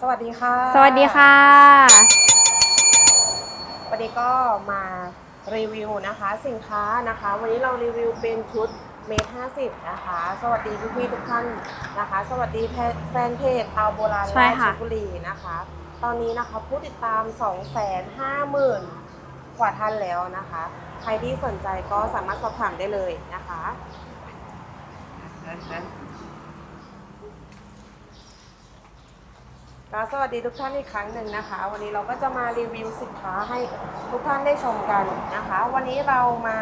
สวัสดีค่ะ สวัสดีค่ะ วันนี้ก็มารีวิวนะคะสินค้านะคะ วันนี้เรารีวิวเป็นชุดเมตรห้าสิบนะคะ สวัสดีพี่ๆทุกท่านนะคะ สวัสดีแฟนแฟนเพจเตาโบราณใช่ราชค่ะ บุรีนะคะ ตอนนี้นะคะผู้ติดตาม 2 5 0 0 0 0 กว่าท่านแล้วนะคะ ใครที่สนใจก็สามารถสอบถามได้เลยนะคะ ก็สวัสดีทุกท่านอีกครั้งหนึ่งนะคะ วันนี้เราก็จะมารีวิวสินค้าให้ทุกท่านได้ชมกันนะคะ วันนี้เรามา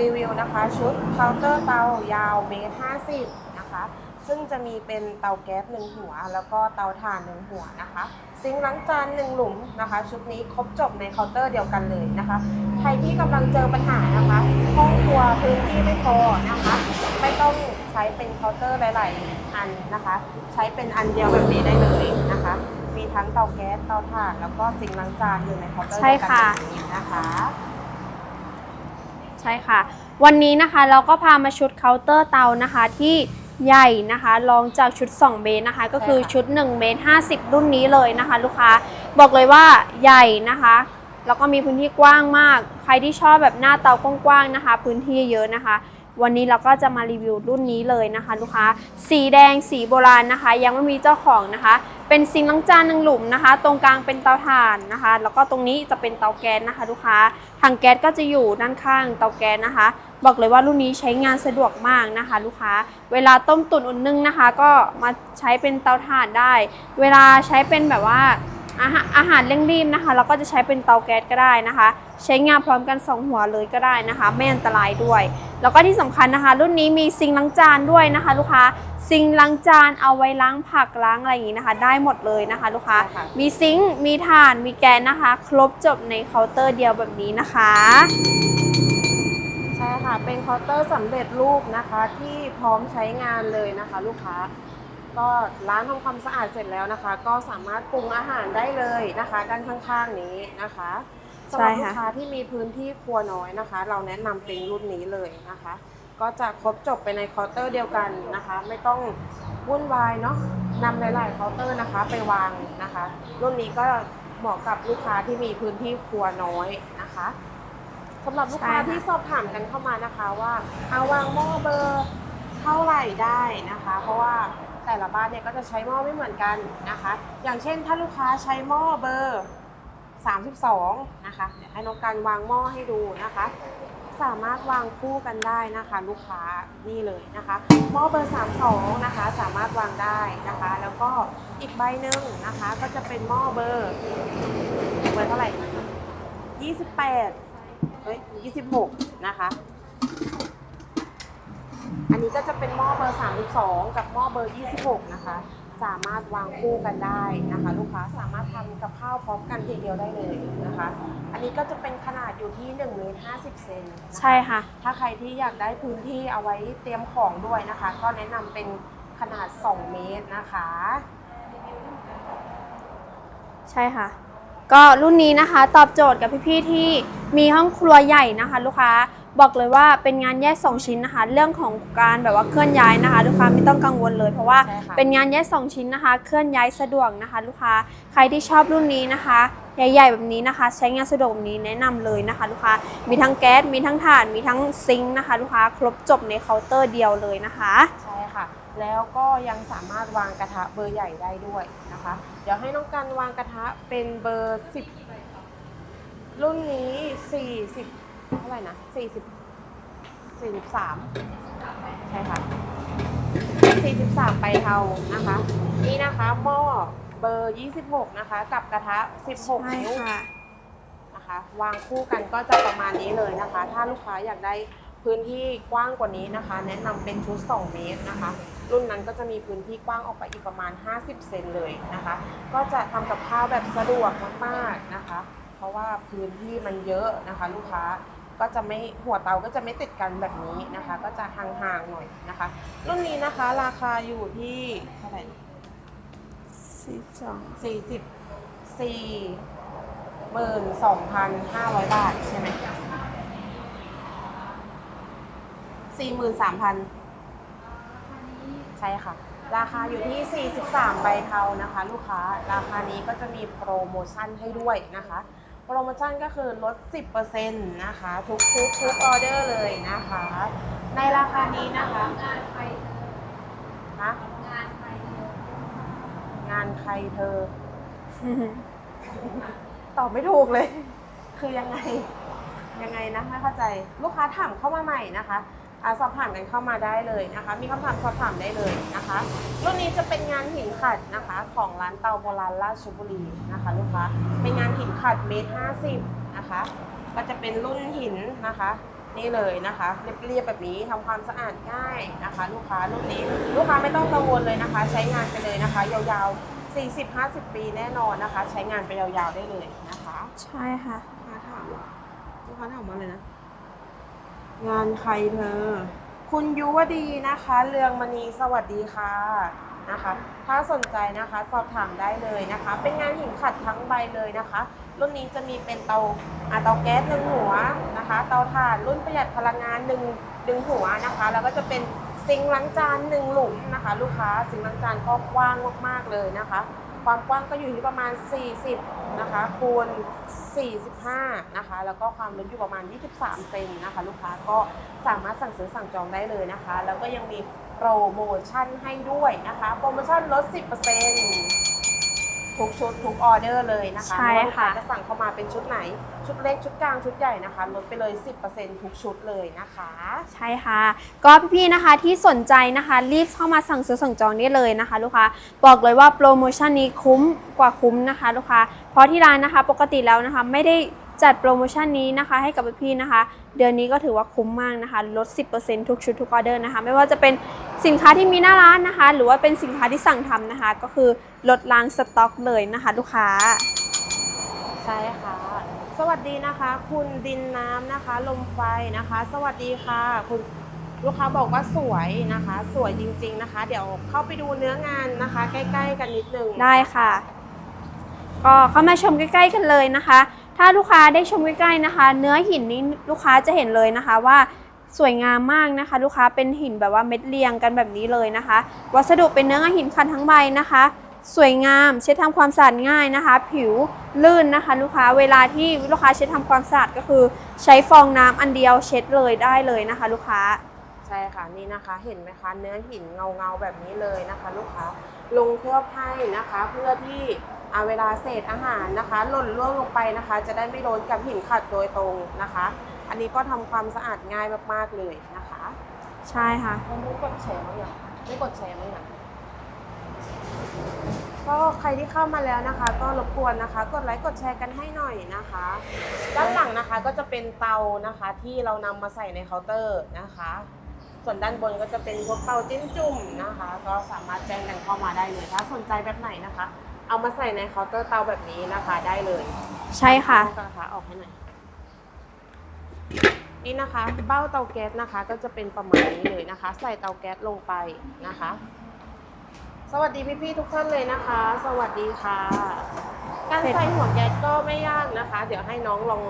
รีวิวนะคะ ชุดเคาน์เตอร์เตายาวเมตรห้าสิบนะคะซึ่งจะมีเป็นเตาแก๊สหนึ่งหัว แล้วก็เตาถ่านหนึ่งหัวนะคะ ซิงค์ล้างจานหนึ่งหลุมนะคะ ชุดนี้ครบจบในเคาน์เตอร์เดียวกันเลยนะคะ ใครที่กำลังเจอปัญหานะคะห้องครัวพื้นที่ไม่พอนะคะ ไม่ต้อง ช้เป็นเคาน์เตอร์หลายๆอันนะคะ ใช้เป็นอันเดียวแบบนี้ได้เลยนะคะ มีทั้งเตาแก๊สเตาถ่านแล้วก็ซิงค์ล้างจานอยู่ในเคาน์เตอร์ใช่เดียวกันค่ะแบบนี้นะคะ ใช่ค่ะ วันนี้นะคะเราก็พามาชุดเคาน์เตอร์เตานะคะที่ใหญ่นะคะรองจากชุด 2 เมตรนะคะ ก็คือใช่ค่ะชุด1เมตร50 รุ่นนี้เลยนะคะ ลูกค้าบอกเลยว่าใหญ่นะคะ แล้วก็มีพื้นที่กว้างมาก ใครที่ชอบแบบหน้าเตากว้างๆนะคะ พื้นที่เยอะนะคะ วันนี้เราก็จะมารีวิวรุ่นนี้เลยนะคะ ลูกค้า สีแดงสีโบราณนะคะ ยังไม่มีเจ้าของนะคะ เป็นซิงล้างจานหนึ่งหลุมนะคะ ตรงกลางเป็นเตาถ่านนะคะ แล้วก็ตรงนี้จะเป็นเตาแก๊สนะคะ ลูกค้าถังแก๊สก็จะอยู่ด้านข้างเตาแก๊สนะคะ บอกเลยว่ารุ่นนี้ใช้งานสะดวกมากนะคะ ลูกค้า เวลาต้มตุ๋นอุ่นนึ่งนะคะ ก็มาใช้เป็นเตาถ่านได้ เวลาใช้เป็นแบบว่า อาหารอาหารเร่งรีบนะคะเราก็จะใช้เป็นเตาแก๊สก็ได้นะคะ ใช้งานพร้อมกันสองหัวเลยก็ได้นะคะ ไม่อันตรายด้วย แล้วก็ที่สำคัญนะคะ รุ่นนี้มีซิงค์ล้างจานด้วยนะคะ ลูกค้าซิงค์ล้างจานเอาไว้ล้างผักล้างอะไรอย่างนี้นะคะ ได้หมดเลยนะคะ ลูกค้าใช่ค่ะมีซิงค์มีถ่านมีแกนนะคะ ครบจบในเคาน์เตอร์เดียวแบบนี้นะคะใช่ค่ะเป็นเคาน์เตอร์สำเร็จรูปนะคะที่พร้อมใช้งานเลยนะคะ ลูกค้า ก็ร้านทำความสะอาดเสร็จแล้วนะคะ ก็สามารถปรุงอาหารได้เลยนะคะ ด้านข้างๆนี้นะคะสำหรับใช่ลูกค่ะค้าที่มีพื้นที่ครัวน้อยนะคะ เราแนะนำเป็นรุ่นนี้เลยนะคะ ก็จะครบจบไปในเคาน์เตอร์เดียวกันนะคะ ไม่ต้องวุ่นวายเนาะนำหลายๆเคาน์เตอร์นะคะ ไปวางนะคะ รุ่นนี้ก็เหมาะกับลูกค้าที่มีพื้นที่ครัวน้อยนะคะสำหรับลูกค้าใช่ค่ะที่สอบถามกันเข้ามานะคะว่าเอาวางหม้อเบอร์เท่าไหร่ได้นะคะ เพราะว่า แต่ละบ้านเนี่ยก็จะใช้หม้อไม่เหมือนกันนะคะ อย่างเช่นถ้าลูกค้าใช้หม้อเบอร์ 32 นะคะเดี๋ยวให้น้องการวางหม้อให้ดูนะคะ สามารถวางคู่กันได้นะคะ ลูกค้านี่เลยนะคะหม้อเบอร์ 32 นะคะ สามารถวางได้นะคะ แล้วก็อีกใบหนึ่งนะคะ ก็จะเป็นหม้อเบอร์เบอร์เท่าไหร่ 28เฮ้ย26 นะคะ อันนี้ก็จะเป็นหม้อเบอร์ 32 กับหม้อเบอร์ 26 นะคะ สามารถวางคู่กันได้นะคะ ลูกค้าสามารถทำกับข้าวพร้อมกันทีเดียวได้เลยนะคะ อันนี้ก็จะเป็นขนาดอยู่ที่1เมตร50 เซนนะคะใช่ค่ะ ถ้าใครที่อยากได้พื้นที่เอาไว้เตรียมของด้วยนะคะ ก็แนะนำเป็นขนาด 2 เมตรนะคะ ใช่ค่ะ ก็รุ่นนี้นะคะ ตอบโจทย์กับพี่ๆที่มีห้องครัวใหญ่นะคะ ลูกค้า บอกเลยว่าเป็นงานแยก 2 ชิ้นนะคะ เรื่องของการแบบว่าเคลื่อนย้ายนะคะ ลูกค้าไม่ต้องกังวลเลย เพราะว่าใช่ค่ะ เป็นงานแยก 2 ชิ้นนะคะ เคลื่อนย้ายสะดวกนะคะ ลูกค้าใครที่ชอบรุ่นนี้นะคะ ใหญ่ๆแบบนี้นะคะ ใช้งานสะดวกแบบนี้แนะนำเลยนะคะ ลูกค้ามีทั้งแก๊สมีทั้งถ่านมีทั้งซิงค์นะคะ ลูกค้าครบจบในเคาน์เตอร์เดียวเลยนะคะ ใช่ค่ะ แล้วก็ยังสามารถวางกระทะเบอร์ใหญ่ได้ด้วยนะคะ เดี๋ยวให้น้องกันวางกระทะเป็นเบอร์ 10 รุ่นนี้40 เท่าไหร่นะ40 43ใช่ค่ะ43ไปเทานะคะ นี่นะคะหม้อเบอร์26นะคะ กับกระทะ16ใช่นิ้วค่ะนะคะ วางคู่กันก็จะประมาณนี้เลยนะคะ ถ้าลูกค้าอยากได้พื้นที่กว้างกว่านี้นะคะ แนะนำเป็นชุด 2 เมตรนะคะ รุ่นนั้นก็จะมีพื้นที่กว้างออกไปอีกประมาณ 50 เซนเลยนะคะ ก็จะทำกับข้าวแบบสะดวกมากๆนะคะ เพราะว่าพื้นที่มันเยอะนะคะ ลูกค้า ก็จะไม่หัวเตาก็จะไม่ติดกันแบบนี้นะคะ ก็จะห่างๆหน่อยนะคะ รุ่นนี้นะคะราคาอยู่ที่เท่าไหร่42สี่สิบสี่หมื่นสองพันห้าร้อยบาทใช่ไหมสี่หมื่นสามพันใช่ค่ะรราคาอยู่ที่ 43 ใบเทานะคะ ลูกค้า ราคานี้ก็จะมีโปรโมชั่นให้ด้วยนะคะโปรโมชั่นก็คือลด 10%นะคะ ทุกทุกทุกออเดอร์เลยนะคะ ในราคานี้นะคะฮะงานใครเธอ ตอบไม่ถูกเลย คือยังไงยังไงนะไม่เข้าใจลูกค้าถามเข้ามาใหม่นะคะ อาสอบถามกันเข้ามาได้เลยนะคะ มีคำถามสอบถามได้เลยนะคะ รุ่นนี้จะเป็นงานหินขัดนะคะ ของร้านเตาโบราณราชบุรีนะคะลูกค้า เป็นงานหินขัดเมตรห้าสิบนะคะ ก็จะเป็นรุ่นหินนะคะ นี่เลยนะคะ เรียบๆแบบนี้ทำความสะอาดง่ายนะคะ ลูกค้ารุ่นนี้ลูกค้าไม่ต้องกังวลเลยนะคะ ใช้งานไปเลยนะคะ ยาวๆ 40-50 ปีแน่นอนนะคะ ใช้งานไปยาวๆได้เลยนะคะ ใช่ค่ะลูกค้าถามลูกค้าถามว่าอะไรนะ งานใครเธอ คุณยุวดีนะคะ เรืองมณีสวัสดีค่ะนะคะ ถ้าสนใจนะคะสอบถามได้เลยนะคะ เป็นงานหินขัดทั้งใบเลยนะคะ รุ่นนี้จะมีเป็นเตาอ่าเตาแก๊สหนึ่งหัวนะคะ เตาถ่านรุ่นประหยัดพลังงานหนึ่งหนึ่งหัวนะคะ แล้วก็จะเป็นซิงล้างจานหนึ่งหลุมนะคะ ลูกค้าซิงล้างจานก็กว้างมากๆเลยนะคะ ความกว้างก็อยู่ที่ประมาณ 40 นะคะคูณ 45 นะคะ แล้วก็ความลึกอยู่ประมาณ 23 เซนนะคะ ลูกค้าก็สามารถสั่งซื้อสั่งจองได้เลยนะคะ แล้วก็ยังมีโปรโมชั่นให้ด้วยนะคะ โปรโมชั่นลด 10% ทุกชุดทุกออเดอร์เลยนะคะใช่ไม่ว่าลูกค้าค่ะจะสั่งเข้ามาเป็นชุดไหน ชุดเล็กชุดกลางชุดใหญ่นะคะลดไปเลย 10%ทุกชุดเลยนะคะ ใช่ค่ะ ก็พี่ๆนะคะที่สนใจนะคะรีบเข้ามาสั่งซื้อสั่งจองได้เลยนะคะ ลูกค้าบอกเลยว่าโปรโมชั่นนี้คุ้มกว่าคุ้มนะคะ ลูกค้าเพราะที่ร้านนะคะปกติแล้วนะคะไม่ได้ จัดโปรโมชั่นนี้นะคะให้กับพี่ๆนะคะ เดือนนี้ก็ถือว่าคุ้มมากนะคะ ลด 10%ทุกชุดทุกออเดอร์นะคะ ไม่ว่าจะเป็นสินค้าที่มีหน้าร้านนะคะ หรือว่าเป็นสินค้าที่สั่งทำนะคะ ก็คือลดล้างสต็อกเลยนะคะ ลูกค้า ใช่ค่ะ สวัสดีนะคะ คุณดินน้ำนะคะ ลมไฟนะคะ สวัสดีค่ะคุณลูกค้าบอกว่าสวยนะคะ สวยจริง ๆนะคะ เดี๋ยวเข้าไปดูเนื้องานนะคะ ใกล้ ๆ กันนิดนึงได้ค่ะ ก็เข้ามาชมใกล้ ๆ กันเลยนะคะ ถ้าลูกค้าได้ชมใกล้ๆนะคะ เนื้อหินนี้ลูกค้าจะเห็นเลยนะคะว่าสวยงามมากนะคะ ลูกค้าเป็นหินแบบว่าเม็ดเรียงกันแบบนี้เลยนะคะ วัสดุเป็นเนื้อหินคันทั้งใบนะคะ สวยงามเช็ดทำความสะอาดง่ายนะคะ ผิวลื่นนะคะ ลูกค้าเวลาที่ลูกค้าเช็ดทำความสะอาดก็คือ ใช้ฟองน้ำอันเดียวเช็ดเลยได้เลยนะคะ ลูกค้า ใช่ค่ะนี่นะคะเห็นไหมคะเนื้อหินเงาๆแบบนี้เลยนะคะ ลูกค้าลงเคลือบให้นะคะ เพื่อที่อ่าเวลาเศษอาหารนะคะ หล่นร่วงลงไปนะคะ จะได้ไม่โดนกับหินขัดโดยตรงนะคะ อันนี้ก็ทำความสะอาดง่ายมากๆเลยนะคะ ใช่ค่ะไม่กดแชร์มั้งอย่างไม่กดแชร์มั้งอย่างก็ใครที่เข้ามาแล้วนะคะ ก็รบกวนนะคะ กดไลค์กดแชร์กันให้หน่อยนะคะ ด้านหลังนะคะก็จะเป็นเตานะคะที่เรานำมาใส่ในเคาน์เตอร์นะคะ ส่วนด้านบนก็จะเป็นพวกเตาจิ้มจุ่มนะคะ ก็สามารถแจ้งกันเข้ามาได้เลยถ้าสนใจแบบไหนนะคะ เอามาใส่ในเคาน์เตอร์เตาแบบนี้นะคะได้เลยใช่ค่ะเอากระทะออกให้หน่อยนี่นะคะเบ้าเตาแก๊สนะคะ ก็จะเป็นประมาณนี้เลยนะคะ ใส่เตาแก๊สลงไปนะคะ สวัสดีพี่ๆทุกท่านเลยนะคะ สวัสดีค่ะ การใส่หัวแก๊สก็ไม่ยากนะคะ เดี๋ยวให้น้องลอง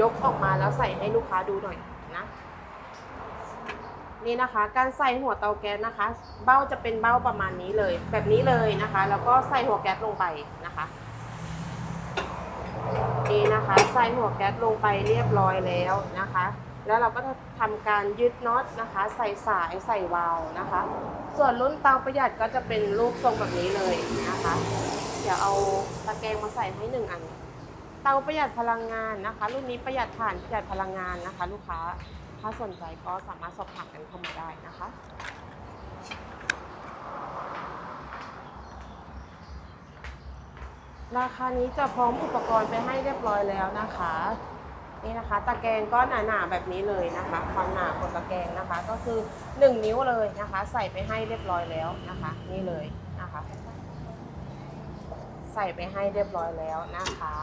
ยกออกมาแล้วใส่ให้ลูกค้าดูหน่อย นี่นะคะ การใส่หัวเตาแก๊สนะคะ เบ้าจะเป็นเบ้าประมาณนี้เลย แบบนี้เลยนะคะ แล้วก็ใส่หัวแก๊สลงไปนะคะ นี่นะคะ ใส่หัวแก๊สลงไปเรียบร้อยแล้วนะคะ แล้วเราก็จะทำการยึดน็อตนะคะ ใส่สายใส่วาล์วนะคะ ส่วนรุ่นเตาประหยัดก็จะเป็นรูปทรงแบบนี้เลยนะคะ เดี๋ยวเอาตะแกรงมาใส่ให้หนึ่งอันเตาประหยัดพลังงานนะคะ รุ่นนี้ประหยัดถ่านประหยัดพลังงานนะคะ ลูกค้า ถ้าสนใจก็สามารถสอบถามกันเข้ามาได้นะคะราคานี้จะพร้อมอุปกรณ์ไปให้เรียบร้อยแล้วนะคะ นี่นะคะตะแกรงก็หนาๆแบบนี้เลยนะคะ ความหนาของตะแกรงนะคะ ก็คือ 1 นิ้วเลยนะคะ ใส่ไปให้เรียบร้อยแล้วนะคะ นี่เลยนะคะ ใส่ไปให้เรียบร้อยแล้วนะคะ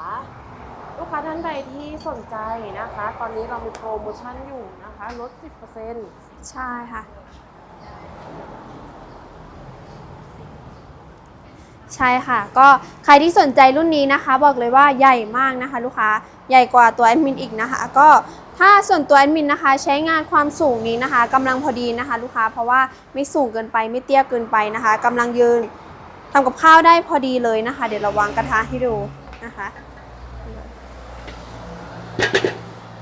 ลูกค้าท่านใดที่สนใจนะคะ ตอนนี้เรามีโปรโมชั่นอยู่นะคะลด 10%ใช่ค่ะ ใช่ค่ะ ก็ใครที่สนใจรุ่นนี้นะคะ บอกเลยว่าใหญ่มากนะคะ ลูกค้าใหญ่กว่าตัวแอดมินอีกนะคะ ก็ถ้าส่วนตัวแอดมินนะคะ ใช้งานความสูงนี้นะคะกำลังพอดีนะคะ ลูกค้าเพราะว่าไม่สูงเกินไปไม่เตี้ยเกินไปนะคะกำลังยืนทำกับข้าวได้พอดีเลยนะคะ เดี๋ยวเราวางกระทะให้ดูนะคะ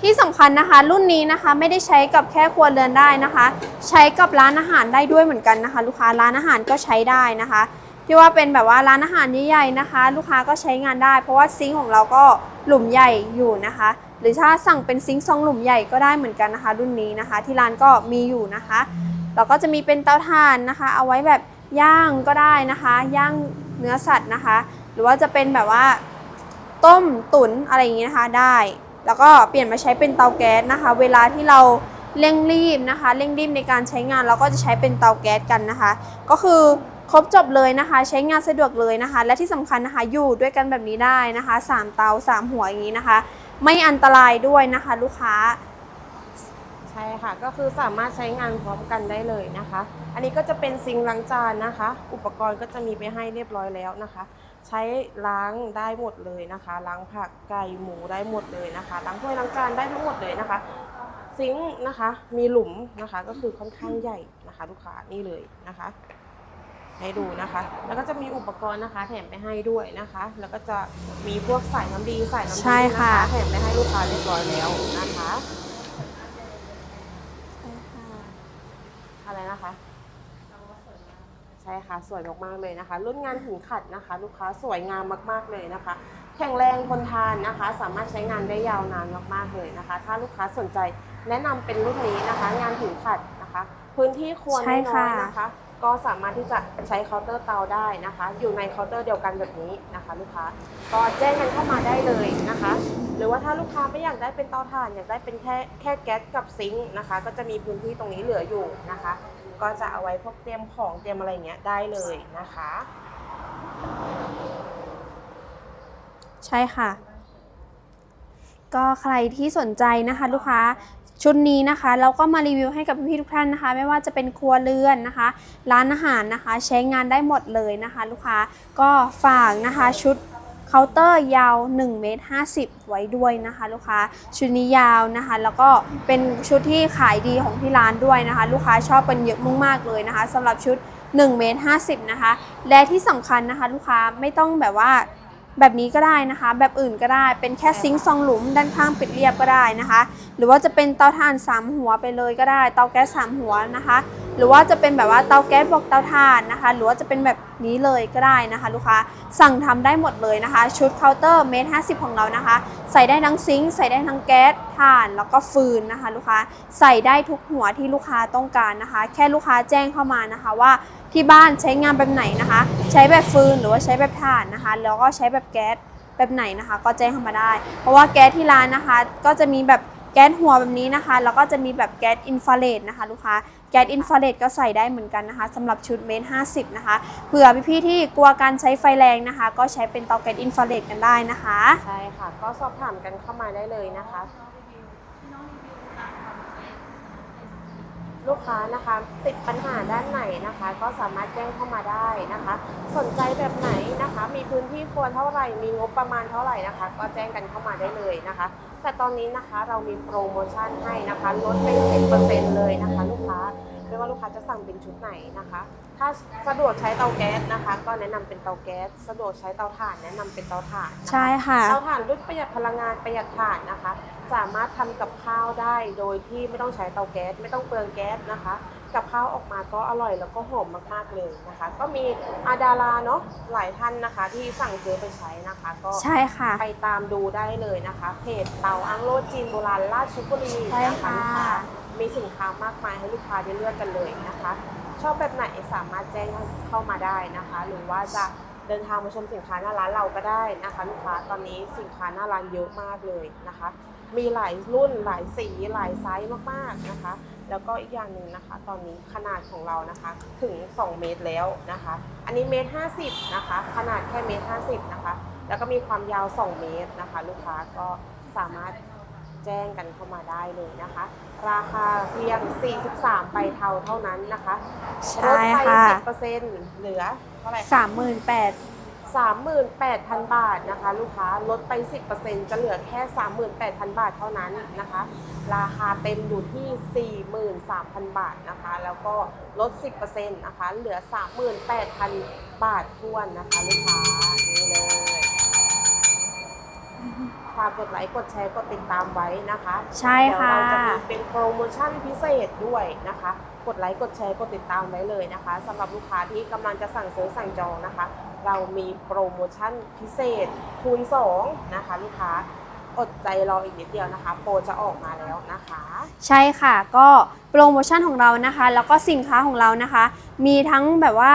ที่สำคัญนะคะ รุ่นนี้นะคะไม่ได้ใช้กับแค่ครัวเรือนได้นะคะ ใช้กับร้านอาหารได้ด้วยเหมือนกันนะคะ ลูกค้าร้านอาหารก็ใช้ได้นะคะ ที่ว่าเป็นแบบว่าร้านอาหารใหญ่ๆนะคะ ลูกค้าก็ใช้งานได้ เพราะว่าซิงค์ของเราก็หลุมใหญ่อยู่นะคะ หรือถ้าสั่งเป็นซิงค์ซองหลุมใหญ่ก็ได้เหมือนกันนะคะ รุ่นนี้นะคะ ที่ร้านก็มีอยู่นะคะแล้วก็จะมีเป็นเตาถ่านนะคะ เอาไว้แบบย่างก็ได้นะคะ ย่างเนื้อสัตว์นะคะ หรือว่าจะเป็นแบบว่าต้มตุ๋นอะไรอย่างนี้นะคะได้ แล้วก็เปลี่ยนมาใช้เป็นเตาแก๊สนะคะ เวลาที่เราเร่งรีบนะคะ เร่งรีบในการใช้งานเราก็จะใช้เป็นเตาแก๊สกันนะคะ ก็คือครบจบเลยนะคะ ใช้งานสะดวกเลยนะคะ และที่สำคัญนะคะอยู่ด้วยกันแบบนี้ได้นะคะสามเตาสามหัวอย่างนี้นะคะ ไม่อันตรายด้วยนะคะ ลูกค้าใช่ค่ะ ก็คือสามารถใช้งานพร้อมกันได้เลยนะคะ อันนี้ก็จะเป็นซิงล้างจานนะคะ อุปกรณ์ก็จะมีไปให้เรียบร้อยแล้วนะคะ ใช้ล้างได้หมดเลยนะคะ ล้างผักไก่หมูได้หมดเลยนะคะ ล้างถ้วยล้างจานได้ทั้งหมดเลยนะคะ ซิงค์นะคะ มีหลุมนะคะ ก็คือค่อนข้างใหญ่นะคะ ลูกค้านี่เลยนะคะ ให้ดูนะคะ แล้วก็จะมีอุปกรณ์นะคะ แถมไปให้ด้วยนะคะ แล้วก็จะมีพวกสายน้ำดีสายน้ำดีใช่นะค่ะ คะแถมไปให้ลูกค้าเรียบร้อยแล้วนะคะ อะไรนะคะ ใช่ค่ะ สวยมากๆเลยนะคะ รุ่นงานหินขัดนะคะ ลูกค้าสวยงามมากๆเลยนะคะ แข็งแรงทนทานนะคะ สามารถใช้งานได้ยาวนานมากๆเลยนะคะ ถ้าลูกค้าสนใจแนะนำเป็นรุ่นนี้นะคะ งานหินขัดนะคะ พื้นที่ควรใช่น้อยนะคะ ก็สามารถที่จะใช้เคาน์เตอร์เตาได้นะคะ อยู่ในเคาน์เตอร์เดียวกันแบบนี้นะคะ ลูกค้าก็แจ้งกันเข้ามาได้เลยนะคะ หรือว่าถ้าลูกค้าไม่อยากได้เป็นเตาถ่านอยากได้เป็นแค่แค่แก๊สกับซิงค์นะคะ ก็จะมีพื้นที่ตรงนี้เหลืออยู่นะคะ ก็จะเอาไว้พวกเตรียมของเตรียมอะไรเงี้ยได้เลยนะคะ ใช่ค่ะ ก็ใครที่สนใจนะคะลูกค้าชุดนี้นะคะเราก็มารีวิวให้กับพี่ๆทุกท่านนะคะ ไม่ว่าจะเป็นครัวเรือนนะคะ ร้านอาหารนะคะ ใช้งานได้หมดเลยนะคะ ลูกค้าก็ฝากนะคะชุด เคาน์เตอร์ยาว1เมตร50 ไว้ด้วยนะคะลูกค้าชุดนี้ยาวนะคะ แล้วก็เป็นชุดที่ขายดีของที่ร้านด้วยนะคะ ลูกค้าชอบกันเยอะมากๆเลยนะคะสำหรับชุด1เมตร50นะคะ และที่สำคัญนะคะ ลูกค้าไม่ต้องแบบว่าแบบนี้ก็ได้นะคะ แบบอื่นก็ได้เป็นแค่ซิงค์ซองหลุมด้านข้างปิดเรียบก็ได้นะคะ หรือว่าจะเป็นเตาถ่าน 3 หัวไปเลยก็ได้ เตาแก๊ส3หัวนะคะ หรือว่าจะเป็นแบบว่าเตาแก๊สบวกเตาถ่านนะคะ หรือว่าจะเป็นแบบนี้เลยก็ได้นะคะ ลูกค้าสั่งทำได้หมดเลยนะคะ ชุดเคาน์เตอร์เมตรห้ของเรานะคะ ใส่ได้ทั้งซิงค์ใส่ได้ทั้งแก๊สถ่านแล้วก็ฟืนนะคะ ลูกค้าใส่ได้ทุกหัวที่ลูกค้าต้องการนะคะ แค่ลูกค้าแจ้งเข้ามานะคะว่าที่บ้านใช้งานแบบไหนนะคะ ใช้แบบฟืนหรือว่าใช้แบบถ่านนะคะ แล้วก็ใช้แบบแก๊สแบบไหนนะคะ ก็แจ้งเข้ามาได้ เพราะว่าแก๊สที่ร้านนะคะ ก็จะมีแบบแก๊สหัวแบบนี้นะคะ แล้วก็จะมีแบบแก๊สอินฟราเรดนะคะ ลูกค้า แก๊สอินฟราเรดก็ใส่ได้เหมือนกันนะคะสำหรับชุดเมตรห้าสิบนะคะเผื่อพี่ๆที่กลัวการใช้ไฟแรงนะคะ ก็ใช้เป็นเตาแก๊สอินฟราเรดกันได้นะคะ ใช่ค่ะ ก็สอบถามกันเข้ามาได้เลยนะคะ ลูกค้านะคะติดปัญหาด้านไหนนะคะ ก็สามารถแจ้งเข้ามาได้นะคะ สนใจแบบไหนนะคะ มีพื้นที่ครัวเท่าไหร่มีงบประมาณเท่าไหร่นะคะ ก็แจ้งกันเข้ามาได้เลยนะคะ แต่ตอนนี้นะคะเรามีโปรโมชั่นให้นะคะลดเป็น 10%เลยนะคะลูกค้าไม่ว่าลูกค้าจะสั่งเป็นชุดไหนนะคะ ถ้าสะดวกใช้เตาแก๊สนะคะ ก็แนะนำเป็นเตาแก๊ส สะดวกใช้เตาถ่านแนะนำเป็นเตาถ่านนะคะใช่ค่ะ เตาถ่านรุ่นประหยัดพลังงานประหยัดถ่านนะคะ สามารถทำกับข้าวได้โดยที่ไม่ต้องใช้เตาแก๊สไม่ต้องเปลืองแก๊สนะคะ กับข้าวออกมาก็อร่อยแล้วก็หอมมากๆเลยนะคะ ก็มีอาดาราเนาะหลายท่านนะคะ ที่สั่งซื้อไปใช้นะคะ ก็ใช่ค่ะ ไปตามดูได้เลยนะคะ เพจเตาอังโลจีนโบราณราชบุรีใช่นะคะค่ะลูกค้ามีสินค้ามากมายให้ลูกค้าได้เลือกกันเลยนะคะ ชอบแบบไหนสามารถแจ้งเข้ามาได้นะคะ หรือว่าจะเดินทางมาชมสินค้าหน้าร้านเราก็ได้นะคะลูกค้าตอนนี้สินค้าหน้าร้านเยอะมากเลยนะคะ มีหลายรุ่นหลายสีหลายไซส์มากๆนะคะ แล้วก็อีกอย่างหนึ่งนะคะ ตอนนี้ขนาดของเรานะคะถึง 2 เมตรแล้วนะคะ อันนี้เมตร50นะคะ ขนาดแค่เมตร50นะคะ แล้วก็มีความยาว 2 เมตรนะคะ ลูกค้าก็สามารถแจ้งกันเข้ามาได้เลยนะคะ ราคาเพียง 43 ใบเทาเท่านั้นนะคะใช่ลดไปค่ะ10%เหลือเท่าไหร่คะ สามหมื่นแปด 38,000 บาทนะคะ ลูกค้าลดไป 10%จะเหลือแค่ 38,000 บาทเท่านั้นนะคะ ราคาเต็มอยู่ที่ 43,000 บาทนะคะ แล้วก็ลด 10%นะคะ เหลือ 38,000 บาททวนนะคะ ลูกค้านี่เลยฝากกดไลค์กดแชร์กดติดตามไว้นะคะใช่ค่ะเดี๋ยวเราจะมีเป็นโปรโมชั่นพิเศษด้วยนะคะ กดไลค์กดแชร์กดติดตามไว้เลยนะคะสำหรับลูกค้าที่กำลังจะสั่งซื้อสั่งจองนะคะ เรามีโปรโมชั่นพิเศษคูณ2นะคะลูกค้าอดใจรออีกนิดเดียวนะคะ โปรจะออกมาแล้วนะคะ ใช่ค่ะก็โปรโมชั่นของเรานะคะ แล้วก็สินค้าของเรานะคะ มีทั้งแบบว่า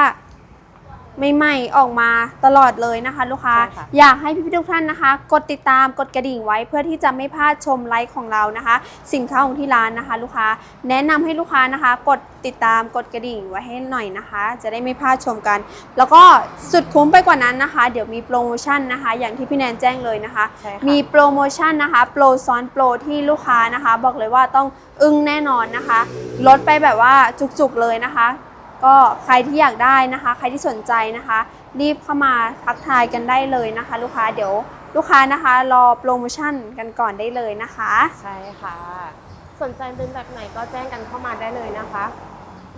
ใหม่ๆออกมาตลอดเลยนะคะ ลูกค้า ใช่ค่ะ อยากให้พี่ๆทุกท่านนะคะ กดติดตามกดกระดิ่งไว้เพื่อที่จะไม่พลาดชมไลฟ์ของเรานะคะ สินค้าของที่ร้านนะคะ ลูกค้าแนะนำให้ลูกค้านะคะ กดติดตามกดกระดิ่งไว้ให้หน่อยนะคะ จะได้ไม่พลาดชมกัน แล้วก็สุดคุ้มไปกว่านั้นนะคะ เดี๋ยวมีโปรโมชั่นนะคะ อย่างที่พี่แนนแจ้งเลยนะคะ ใช่ค่ะมีโปรโมชั่นนะคะ โปรซ้อนโปรที่ลูกค้านะคะ บอกเลยว่าต้องอึ้งแน่นอนนะคะ ลดไปแบบว่าจุกๆเลยนะคะ ก็ใครที่อยากได้นะคะ ใครที่สนใจนะคะ รีบเข้ามาทักทายกันได้เลยนะคะ ลูกค้าเดี๋ยวลูกค้านะคะรอโปรโมชั่นกันก่อนได้เลยนะคะ ใช่ค่ะ สนใจเป็นแบบไหนก็แจ้งกันเข้ามาได้เลยนะคะ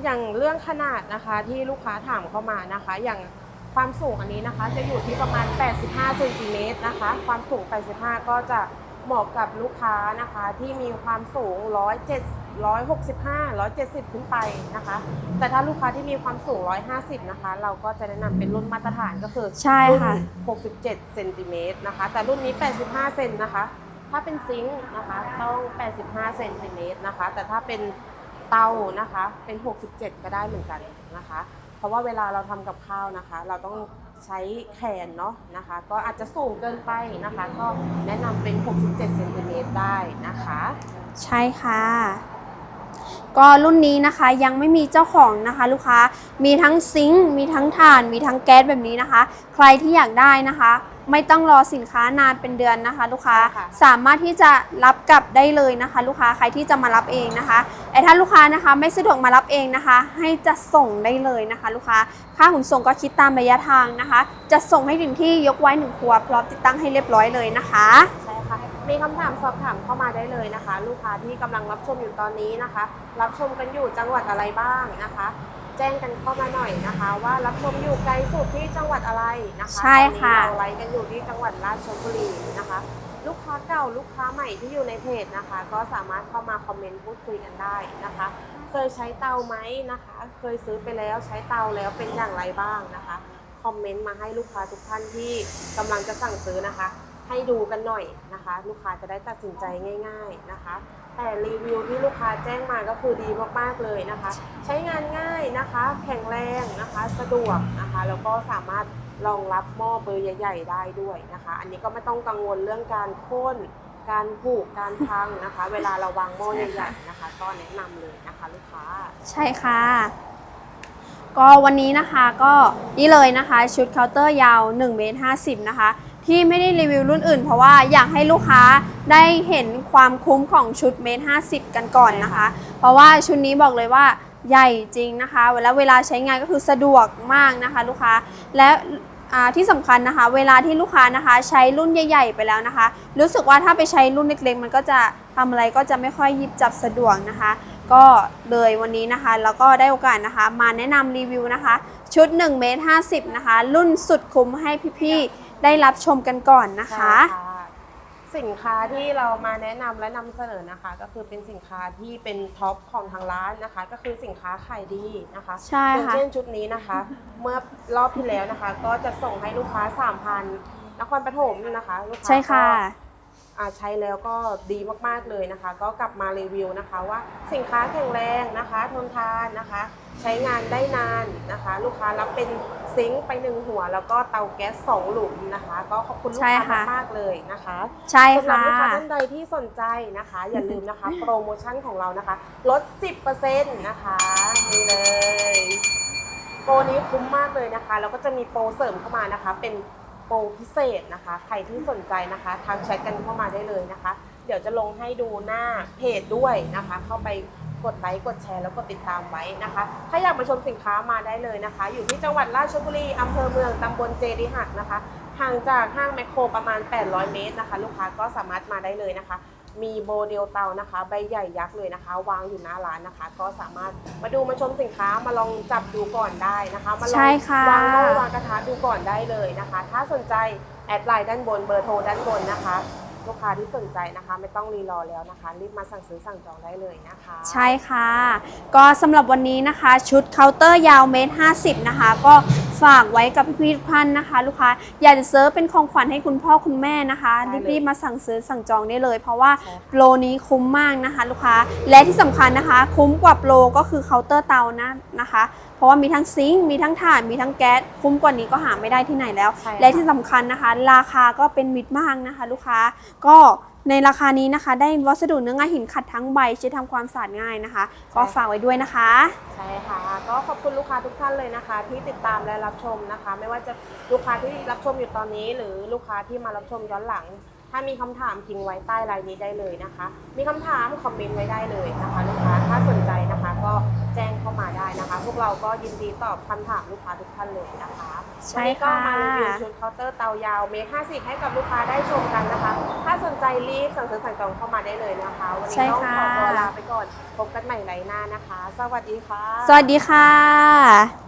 อย่างเรื่องขนาดนะคะที่ลูกค้าถามเข้ามานะคะ อย่างความสูงอันนี้นะคะ จะอยู่ที่ประมาณ 85เซนติเมตรนะคะ ความสูง 85 ก็จะเหมาะกับลูกค้านะคะที่มีความสูง107 165 170 ขึ้นไปนะคะ แต่ถ้าลูกค้าที่มีความสูง 150 นะคะ เราก็จะแนะนำเป็นรุ่นมาตรฐานก็คือใช่ค่ะรุ่น67 เซนติเมตรนะคะ แต่รุ่นนี้ 85 เซนนะคะ ถ้าเป็นซิงค์นะคะ ต้อง 85 เซนติเมตรนะคะ แต่ถ้าเป็นเตานะคะ เป็น 67 ก็ได้เหมือนกันนะคะ เพราะว่าเวลาเราทำกับข้าวนะคะ เราต้องใช้แขนเนาะนะคะ ก็อาจจะสูงเกินไปนะคะ ก็แนะนำเป็น 67 เซนติเมตรได้นะคะ ใช่ค่ะ ก็รุ่นนี้นะคะยังไม่มีเจ้าของนะคะ ลูกค้ามีทั้งซิงค์มีทั้งถ่าน มีทั้งแก๊สแบบนี้นะคะ ใครที่อยากได้นะคะ ไม่ต้องรอสินค้านานเป็นเดือนนะคะ ลูกค้าใช่ค่ะ สามารถที่จะรับกลับได้เลยนะคะ ลูกค้าใครที่จะมารับเองนะคะแต่ถ้าลูกค้านะคะไม่สะดวกมารับเองนะคะ ให้จะส่งได้เลยนะคะ ลูกค้าค่าขนส่งก็คิดตามระยะทางนะคะ จะส่งให้ถึงที่ยกไว้หนึ่งครัวพร้อมติดตั้งให้เรียบร้อยเลยนะคะใช่ค่ะมีคำถามสอบถามเข้ามาได้เลยนะคะ ลูกค้าที่กำลังรับชมอยู่ตอนนี้นะคะ รับชมกันอยู่จังหวัดอะไรบ้างนะคะ แจ้งกันเข้ามาหน่อยนะคะ ว่ารับชมอยู่ไกลสุดที่จังหวัดอะไรนะคะใช่ค่ะตอนนี้เราไลฟ์กันอยู่ที่จังหวัดราชบุรีนะคะ ลูกค้าเก่าลูกค้าใหม่ที่อยู่ในเพจนะคะ ก็สามารถเข้ามาคอมเมนต์พูดคุยกันได้นะคะ เคยใช้เตาไหมนะคะ เคยซื้อไปแล้วใช้เตาแล้วเป็นอย่างไรบ้างนะคะคอมเมนต์มาให้ลูกค้าทุกท่านที่กำลังจะสั่งซื้อนะคะ ให้ดูกันหน่อยนะคะ ลูกค้าจะได้ตัดสินใจง่าย ๆนะคะ แต่รีวิวที่ลูกค้าแจ้งมาก็คือดีมากๆเลยนะคะ ใช้งานง่ายนะคะ แข็งแรงนะคะ สะดวกนะคะ แล้วก็สามารถรองรับหม้อเบอร์ใหญ่ ๆ ได้ด้วยนะคะ อันนี้ก็ไม่ต้องกังวลเรื่องการโค่นการผูกการพังนะคะ เวลาเราวางหม้อใหญ่ๆนะคะก็แนะนำเลยนะคะ ลูกค้า ใช่ค่ะ ก็วันนี้นะคะก็นี่เลยนะคะ ชุดเคาน์เตอร์ยาว1เมตร50นะคะ ที่ไม่ได้รีวิวรุ่นอื่น เพราะว่าอยากให้ลูกค้าได้เห็นความคุ้มของชุดเมตร50กันก่อนนะคะ เพราะว่าชุดนี้บอกเลยว่าใหญ่จริงนะคะเวลาเวลาใช้งานก็คือสะดวกมากนะคะ ลูกค้าและที่สำคัญนะคะ เวลาที่ลูกค้านะคะ ใช้รุ่นใหญ่ ๆ ไปแล้วนะคะ รู้สึกว่าถ้าไปใช้รุ่นเล็กๆ มันก็จะทำอะไรก็จะไม่ค่อยยิบจับสะดวกนะคะ ก็เลยวันนี้นะคะแล้วก็ได้โอกาสนะคะ มาแนะนำรีวิวนะคะ ชุด1เมตร50นะคะ รุ่นสุดคุ้มให้พี่ๆ ได้รับชมกันก่อนนะคะ ใช่ค่ะสินค้าที่เรามาแนะนำและนำเสนอนะคะ ก็คือเป็นสินค้าที่เป็นท็อปของทางร้านนะคะ ก็คือสินค้าขายดีนะคะใช่อย่างค่ะเช่นชุดนี้นะคะ เมื่อรอบที่แล้วนะคะ ก็จะส่งให้ลูกค้า 3,000นครปฐมนะคะลูกค้าใช่ค่ะก็อ่า ใช้แล้วก็ดีมากๆเลยนะคะ ก็กลับมารีวิวนะคะว่าสินค้าแข็งแรงนะคะ ทนทานนะคะ ใช้งานได้นานนะคะ ลูกค้ารับเป็นซิงค์ไปหนึ่งหัว แล้วก็เตาแก๊สสองหลุมนะคะ ก็ขอบคุณลูกใช่ค้าค่ะมากๆเลยนะคะ ใช่สำหรับค่ะลูกค้าท่านใดที่สนใจนะคะ อย่าลืมนะคะ โปรโมชั่นของเรานะคะลด 10%นะคะนี่เลยโปรนี้คุ้มมากเลยนะคะ แล้วก็จะมีโปรเสริมเข้ามานะคะ เป็น โปรพิเศษนะคะ ใครที่สนใจนะคะทักแชทกันเข้ามาได้เลยนะคะ เดี๋ยวจะลงให้ดูหน้าเพจด้วยนะคะ เข้าไปกดไลค์กดแชร์แล้วกดติดตามไว้นะคะ ถ้าอยากมาชมสินค้ามาได้เลยนะคะ อยู่ที่จังหวัดราชบุรีอำเภอเมืองตำบลเจดีหักนะคะห่างจากห้างแมคโครประมาณ 800 เมตรนะคะ ลูกค้าก็สามารถมาได้เลยนะคะ มีโมเดลเตานะคะ ใบใหญ่ยักษ์เลยนะคะ วางอยู่หน้าร้านนะคะ ก็สามารถมาดูมาชมสินค้ามาลองจับดูก่อนได้นะคะมาลองใช่ค่ะ วางหม้อวางกระทะดูก่อนได้เลยนะคะ ถ้าสนใจแอดไลน์ด้านบนเบอร์โทรด้านบนนะคะ ลูกค้าที่สนใจนะคะ ไม่ต้องรีรอแล้วนะคะ รีบมาสั่งซื้อสั่งจองได้เลยนะคะ ใช่ค่ะ ก็สำหรับวันนี้นะคะ ชุดเคาน์เตอร์ยาวเมตร50 นะคะ ก็ฝากไว้กับพี่ๆทุกท่านนะคะ ลูกค้าอยากจะเซิร์ฟเป็นของขวัญให้คุณพ่อคุณแม่นะคะได้เลยรีบๆมาสั่งซื้อสั่งจองได้เลย เพราะว่าใช่ค่ะ โปรนี้คุ้มมากนะคะ ลูกค้าและที่สำคัญนะคะ คุ้มกว่าโปรก็คือเคาน์เตอร์เตานะนะคะ เพราะว่ามีทั้งซิงค์มีทั้งถ่านมีทั้งแก๊สคุ้มกว่านี้ก็หาไม่ได้ที่ไหนแล้ว ใช่ค่ะและที่สำคัญนะคะ ราคาก็เป็นมิตรมากนะคะ ลูกค้าก็ในราคานี้นะคะ ได้วัสดุเนื้องาหินขัดทั้งใบใช้ทำความสะอาดง่ายนะคะ ก็ฝากไว้ด้วยนะคะ ใช่ค่ะ ก็ขอบคุณลูกค้าทุกท่านเลยนะคะ ที่ติดตามและรับชมนะคะ ไม่ว่าจะลูกค้าที่รับชมอยู่ตอนนี้ หรือลูกค้าที่มารับชมย้อนหลัง ถ้ามีคำถามทิ้งไว้ใต้ไลน์นี้ได้เลยนะคะ มีคำถามคอมเมนต์ไว้ได้เลยนะคะ ลูกค้าถ้าสนใจนะคะ ก็ แจ้งเข้ามาได้นะคะ พวกเราก็ยินดีตอบคำถามลูกค้าทุกท่านเลยนะคะใช่วันนี้ก็ค่ะมารีวิวชุดเคาน์เตอร์เตายาวเมตรห้าสิบให้กับลูกค้าได้ชมกันนะคะ ถ้าสนใจรีบสั่งซื้อสั่งจองเข้ามาได้เลยนะคะ วันนี้ต้องขอตัวลาไปก่อน พบกันใหม่ไลน์หน้านะคะ สวัสดีค่ะ สวัสดีค่ะ